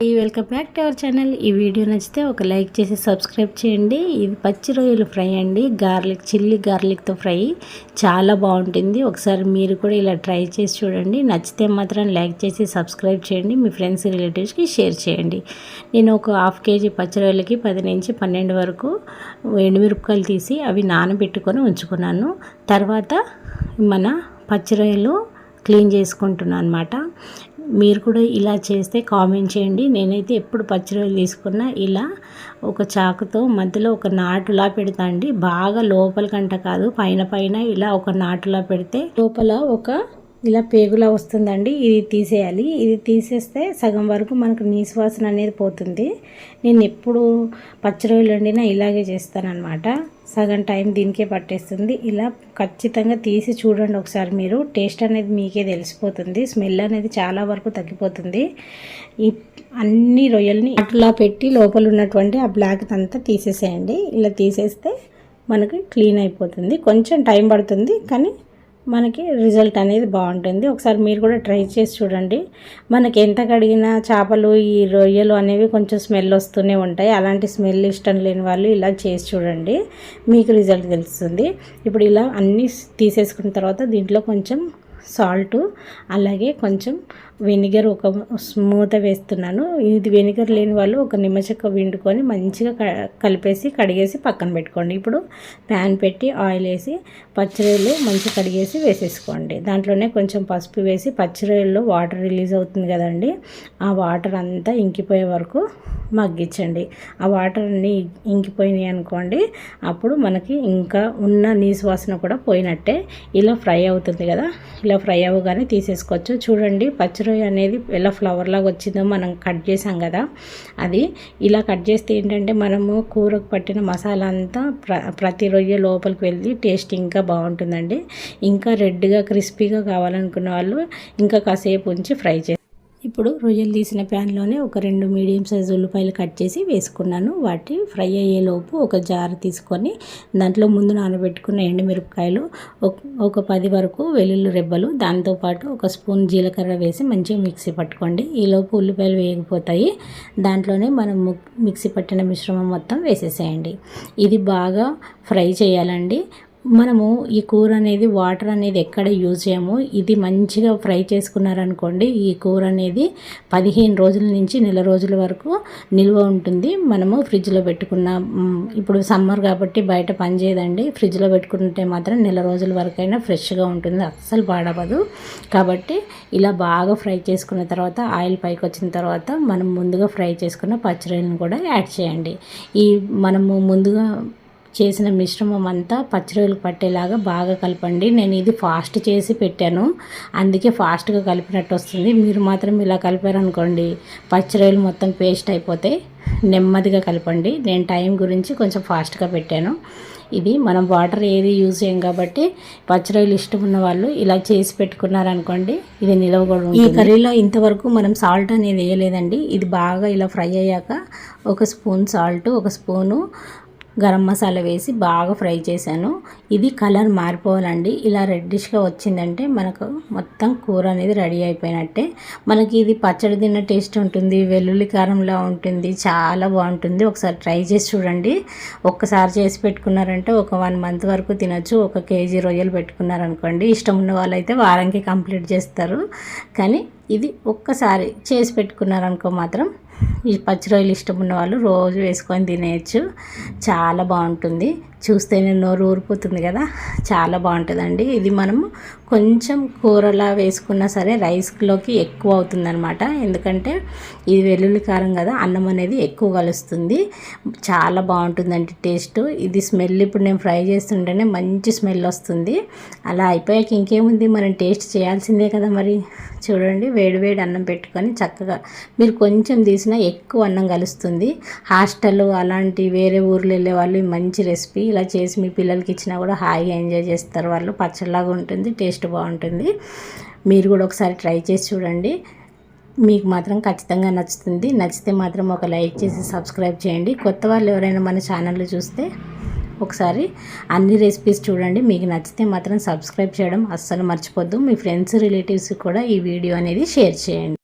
ఈ welcome back to our channel. ఈ video నచ్చితే ఒక లైక్ చేసి సబ్స్క్రైబ్ చేయండి. ఇది పచ్చి రొయ్యలు ఫ్రై అండి. గార్లిక్ చిల్లీ గార్లిక్తో ఫ్రై. చాలా బాగుంటుంది. ఒకసారి మీరు కూడా ఇలా ట్రై చేసి చూడండి. నచ్చితే మాత్రం లైక్ చేసి సబ్స్క్రైబ్ చేయండి. మీ ఫ్రెండ్స్ రిలేటివ్స్కి షేర్ చేయండి. నేను ఒక హాఫ్ కేజీ పచ్చి రొయ్యలకి పది నుంచి పన్నెండు వరకు ఎండుమిరపకాయలు తీసి అవి నానబెట్టుకొని ఉంచుకున్నాను. తర్వాత మన పచ్చి రొయ్యలు క్లీన్ చేసుకుంటున్నాను అనమాట మీరు కూడా ఇలా చేస్తే కామెంట్ చేయండి. నేనైతే ఎప్పుడు పచ్చిరొయ్యలు తీసుకున్నా ఇలా ఒక చాకుతో మధ్యలో ఒక నాటులా పెడతా అండి. బాగా లోపలికంట కాదు పైన పైన ఇలా ఒక నాటులా పెడితే లోపల ఒక ఇలా పేగులా వస్తుందండి. ఇది తీసేయాలి. ఇది తీసేస్తే సగం వరకు మనకు నీసువాసన అనేది పోతుంది. నేను ఎప్పుడు పచ్చి రొయ్యలు వండినా ఇలాగే చేస్తానన్నమాట. సగం టైం దీనికే పట్టేస్తుంది. ఇలా ఖచ్చితంగా తీసి చూడండి ఒకసారి మీరు. టేస్ట్ అనేది మీకే తెలిసిపోతుంది. స్మెల్ అనేది చాలా వరకు తగ్గిపోతుంది. ఈ అన్ని రొయ్యల్ని అట్లా పెట్టి లోపల ఉన్నటువంటి ఆ బ్లాక్ అంతా తీసేసేయండి. ఇలా తీసేస్తే మనకి క్లీన్ అయిపోతుంది. కొంచెం టైం పడుతుంది కానీ మనకి రిజల్ట్ అనేది బాగుంటుంది. ఒకసారి మీరు కూడా ట్రై చేసి చూడండి. మనకి ఎంత కడిగినా చేపలు ఈ రొయ్యలు అనేవి కొంచెం స్మెల్ వస్తూనే ఉంటాయి. అలాంటి స్మెల్ ఇష్టం లేని వాళ్ళు ఇలా చేసి చూడండి. మీకు రిజల్ట్ తెలుస్తుంది. ఇప్పుడు ఇలా అన్నీ తీసేసుకున్న తర్వాత దీంట్లో కొంచెం సాల్టు అలాగే కొంచెం వెనిగర్ ఒక స్మూత వేస్తున్నాను. ఇది వెనిగర్ లేని వాళ్ళు ఒక నిమ్మచెక్క విండుకొని మంచిగా కలిపేసి కడిగేసి పక్కన పెట్టుకోండి. ఇప్పుడు ప్యాన్ పెట్టి ఆయిల్ వేసి పచ్చిరొయ్యలు మంచిగా కడిగేసి వేసేసుకోండి. దాంట్లోనే కొంచెం పసుపు వేసి పచ్చిరొయ్యల్లో వాటర్ రిలీజ్ అవుతుంది కదండి ఆ వాటర్ అంతా ఇంకిపోయే వరకు మగ్గించండి. ఆ వాటర్ అన్నీ ఇంకిపోయినాయి అనుకోండి అప్పుడు మనకి ఇంకా ఉన్న నీసు వాసన కూడా పోయినట్టే. ఇలా ఫ్రై అవుతుంది కదా ఇలా ఫ్రై అవ్వగానే తీసేసుకోవచ్చు. చూడండి పచ్చిరొయ్య అనేది ఎలా ఫ్లవర్ లాగా వచ్చిందో మనం కట్ చేసాం కదా. అది ఇలా కట్ చేస్తే ఏంటంటే మనము కూరకు పట్టిన మసాలా అంతా ప్ర ప్రతి రొయ్య లోపలికి వెళ్ళి టేస్ట్ ఇంకా బాగుంటుందండి. ఇంకా రెడ్గా క్రిస్పీగా కావాలనుకున్న వాళ్ళు ఇంకా కాసేపు ఉంచి ఫ్రై చేస్తారు ఇప్పుడు రొయ్యలు తీసిన ప్యాన్లోనే ఒక రెండు మీడియం సైజు ఉల్లిపాయలు కట్ చేసి వేసుకున్నాను. వాటి ఫ్రై అయ్యేలోపు ఒక జార్ తీసుకొని దాంట్లో ముందు నానబెట్టుకున్న ఎండుమిరపకాయలు ఒక పది వరకు వెల్లుల్లి రెబ్బలు దాంతోపాటు ఒక స్పూన్ జీలకర్ర వేసి మంచిగా మిక్సీ పట్టుకోండి. ఈలోపు ఉల్లిపాయలు వేగిపోతాయి. దాంట్లోనే మనం మిక్సీ పట్టిన మిశ్రమం మొత్తం వేసేసేయండి. ఇది బాగా ఫ్రై చేయాలండి. మనము ఈ కూర అనేది వాటర్ అనేది ఎక్కడ యూజ్ చేయము. ఇది మంచిగా ఫ్రై చేసుకున్నారనుకోండి ఈ కూర అనేది పదిహేను రోజుల నుంచి నెల రోజుల వరకు నిల్వ ఉంటుంది. మనము ఫ్రిడ్జ్లో పెట్టుకున్న ఇప్పుడు సమ్మర్ కాబట్టి బయట పని చేయదండి. ఫ్రిడ్జ్లో పెట్టుకుంటే మాత్రం నెల రోజుల వరకైనా ఫ్రెష్గా ఉంటుంది. అస్సలు పాడవదు కాబట్టి ఇలా బాగా ఫ్రై చేసుకున్న తర్వాత ఆయిల్ పైకి వచ్చిన తర్వాత మనం ముందుగా ఫ్రై చేసుకున్న పచ్చిరొయ్యలను కూడా యాడ్ చేయండి. ఈ మనము ముందుగా చేసిన మిశ్రమం అంతా పచ్చిరొయ్యలు పట్టేలాగా బాగా కలపండి. నేను ఇది ఫాస్ట్ చేసి పెట్టాను. అందుకే ఫాస్ట్గా కలిపినట్టు వస్తుంది. మీరు మాత్రం ఇలా కలిపారనుకోండి పచ్చిరొయ్యలు మొత్తం పేస్ట్ అయిపోతే నెమ్మదిగా కలపండి. నేను టైం గురించి కొంచెం ఫాస్ట్గా పెట్టాను. ఇది మనం వాటర్ ఏది యూజ్ చేయం కాబట్టి పచ్చిరొయ్యలు ఇష్టం ఉన్న వాళ్ళు ఇలా చేసి పెట్టుకున్నారనుకోండి ఇది నిలవకూడదు ఈ కర్రీలో ఇంతవరకు మనం సాల్ట్ అనేది వేయలేదండి. ఇది బాగా ఇలా ఫ్రై అయ్యాక ఒక స్పూన్ సాల్ట్ ఒక స్పూను గరం మసాలా వేసి బాగా ఫ్రై చేశాను. ఇది కలర్ మారిపోవాలండి. ఇలా రెడ్డిష్గా వచ్చిందంటే మనకు మొత్తం కూర అనేది రెడీ అయిపోయినట్టే. మనకి ఇది పచ్చడి తిన్న టేస్ట్ ఉంటుంది వెల్లుల్లి కారంలా ఉంటుంది చాలా బాగుంటుంది. ఒకసారి ట్రై చేసి చూడండి. ఒక్కసారి చేసి పెట్టుకున్నారంటే ఒక వన్ మంత్ వరకు తినొచ్చు. ఒక కేజీ రొయ్యలు పెట్టుకున్నారనుకోండి. ఇష్టం ఉన్న వాళ్ళైతే వారానికి కంప్లీట్ చేస్తారు. కానీ ఇది ఒక్కసారి చేసి పెట్టుకున్నారనుకో మాత్రం ఈ పచ్చి రొయ్యలు ఇష్టం ఉన్న వాళ్ళు రోజు వేసుకొని తినేయచ్చు. చాలా బాగుంటుంది. చూస్తేనే నోరు ఊరిపోతుంది కదా. చాలా బాగుంటుందండి. ఇది మనము కొంచెం కూరలా వేసుకున్నా సరే రైస్లోకి ఎక్కువ అవుతుందనమాట ఎందుకంటే ఇది వెల్లుల్లి కారం కదా అన్నం అనేది ఎక్కువ కలుస్తుంది. చాలా బాగుంటుందండి టేస్ట్. ఇది స్మెల్ ఇప్పుడు నేను ఫ్రై చేస్తుంటేనే మంచి స్మెల్ వస్తుంది. అలా అయిపోయాక ఇంకేముంది? మనం టేస్ట్ చేయాల్సిందే కదా మరి. చూడండి వేడివేడి అన్నం పెట్టుకొని చక్కగా మీరు కొంచెం తీసినా ఎక్కువ అన్నం కలుస్తుంది. హాస్టల్ అలాంటి వేరే ఊర్లు వెళ్ళే వాళ్ళు మంచి రెసిపీ. ఇలా చేసి మీ పిల్లలకి ఇచ్చినా కూడా హాయిగా ఎంజాయ్ చేస్తారు వాళ్ళు. పచ్చలాగా ఉంటుంది టేస్ట్ టేస్ట్ బాగుంటుంది. మీరు కూడా ఒకసారి ట్రై చేసి చూడండి. మీకు మాత్రం ఖచ్చితంగా నచ్చుతుంది. నచ్చితే మాత్రం ఒక లైక్ చేసి సబ్స్క్రైబ్ చేయండి. కొత్త వాళ్ళు ఎవరైనా మన ఛానల్లో చూస్తే ఒకసారి అన్ని రెసిపీస్ చూడండి. మీకు నచ్చితే మాత్రం సబ్స్క్రైబ్ చేయడం అస్సలు మర్చిపోద్దు. మీ ఫ్రెండ్స్ రిలేటివ్స్ కూడా ఈ వీడియో అనేది షేర్ చేయండి.